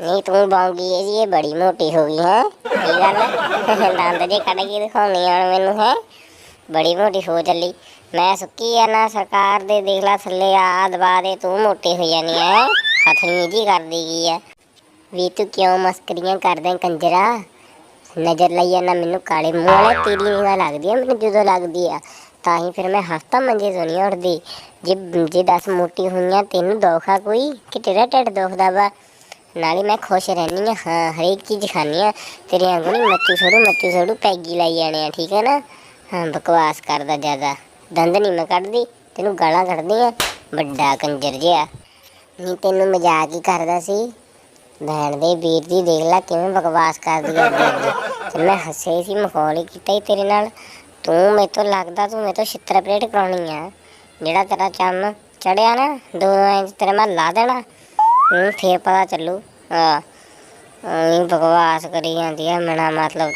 ਨਹੀਂ, ਤੂੰ ਬੌਂਗੀ ਇਹ ਜੀ, ਇਹ ਬੜੀ ਮੋਟੀ ਹੋ ਗਈ ਹੈ। ਕੀ ਗੱਲ ਦੰਦ ਜੇ ਕੱਢ ਕੇ ਦਿਖਾਉਣੀ ਆ ਮੈਨੂੰ, ਹੈ? ਬੜੀ ਮੋਟੀ ਹੋ ਚੱਲੀ। ਮੈਂ ਸੁੱਕੀ ਆ ਨਾ, ਸਰਕਾਰ ਦੇ ਦੇਖ ਲਾ ਥੱਲੇ ਆ ਦਬਾ ਦੇ, ਤੂੰ ਮੋਟੀ ਹੋ ਜਾਣੀ ਹੈ? ਹਥਨੀ ਜੀ ਕਰਦੀ ਗਈ ਹੈ ਵੀ ਤੂੰ ਕਿਉਂ ਮਸਕਰੀਆਂ ਕਰਦਾ ਕੰਜਰਾ? ਨਜ਼ਰ ਲਈ ਜਾਂਦਾ ਮੈਨੂੰ ਕਾਲੇ ਮੂੰਹ ਵਾਲੇ, ਤੇਰੀ ਨਿਗਾਹ ਲੱਗਦੀ ਆ, ਮੈਨੂੰ ਜਦੋਂ ਲੱਗਦੀ ਆ। ਤਾਂ ਹੀ ਫਿਰ ਮੈਂ ਹਫਤਾ ਮੰਜੇ ਤੋਂ ਨਹੀਂ ਉੱਠਦੀ। ਜੇ ਜੇ ਦਸ ਮੋਟੀ ਹੋਈਆਂ, ਤੈਨੂੰ ਦੋਖਾ ਕੋਈ? ਕਿ ਤੇਰਾ ਢਿੱਡ ਦੁਖਦਾ ਵਾ? ਨਾਲੇ ਮੈਂ ਖੁਸ਼ ਰਹਿੰਦੀ ਆ ਹਾਂ, ਹਰੇਕ ਚੀਜ਼ ਖਾਂਦੀ ਆ ਤੇਰੇ ਵਾਂਗੂ ਨਹੀਂ ਮੱਚੂ ਛੋੜੂ ਮੱਚੂ ਛੋੜੂ, ਪੈਗੀ ਲਾਈ ਜਾਣੇ ਆ, ਠੀਕ ਹੈ ਨਾ? ਹਾਂ, ਬਕਵਾਸ ਕਰਦਾ ਜ਼ਿਆਦਾ। ਦੰਦ ਨਹੀਂ ਮੈਂ ਕੱਢਦੀ, ਤੈਨੂੰ ਗਾਲਾਂ ਕੱਢਦੀ ਆ। ਵੱਡਾ ਕੰਜਰ ਜਿਹਾ। ਨਹੀਂ, ਤੈਨੂੰ ਮਜ਼ਾਕ ਹੀ ਕਰਦਾ ਸੀ। ਭੈਣ ਦੇ ਵੀਰ ਦੀ ਦੇਖ ਲੈ ਕਿਵੇਂ ਬਕਵਾਸ ਕਰਦੀ ਹੈ ਤੇ ਮੈਂ ਹੱਸੇ ਸੀ ਮਖੌਲ ਹੀ ਕੀਤਾ ਹੀ ਤੇਰੇ ਨਾਲ। ਤੂੰ ਮੇਰੇ ਤੋਂ ਲੱਗਦਾ, ਤੂੰ ਮੇਰੇ ਤੋਂ ਛਿੱਤਰ ਪਲੇਟ ਕਰਾਉਣੀ ਆ। ਜਿਹੜਾ ਤੇਰਾ ਚੰਨ ਚੜਿਆ ਨਾ, ਦੋ ਇੰਚ ਤੇਰੇ ਮੈਂ ਲਾ ਦੇਣਾ। ਹੂੰ ਫੇਰ ਪਤਾ ਚੱਲੂ। ਹਾਂ। ਐਂ ਬਕਵਾਸ ਕਰੀ ਜਾਂਦੀ ਆ ਮਨਾ ਮਤਲਬ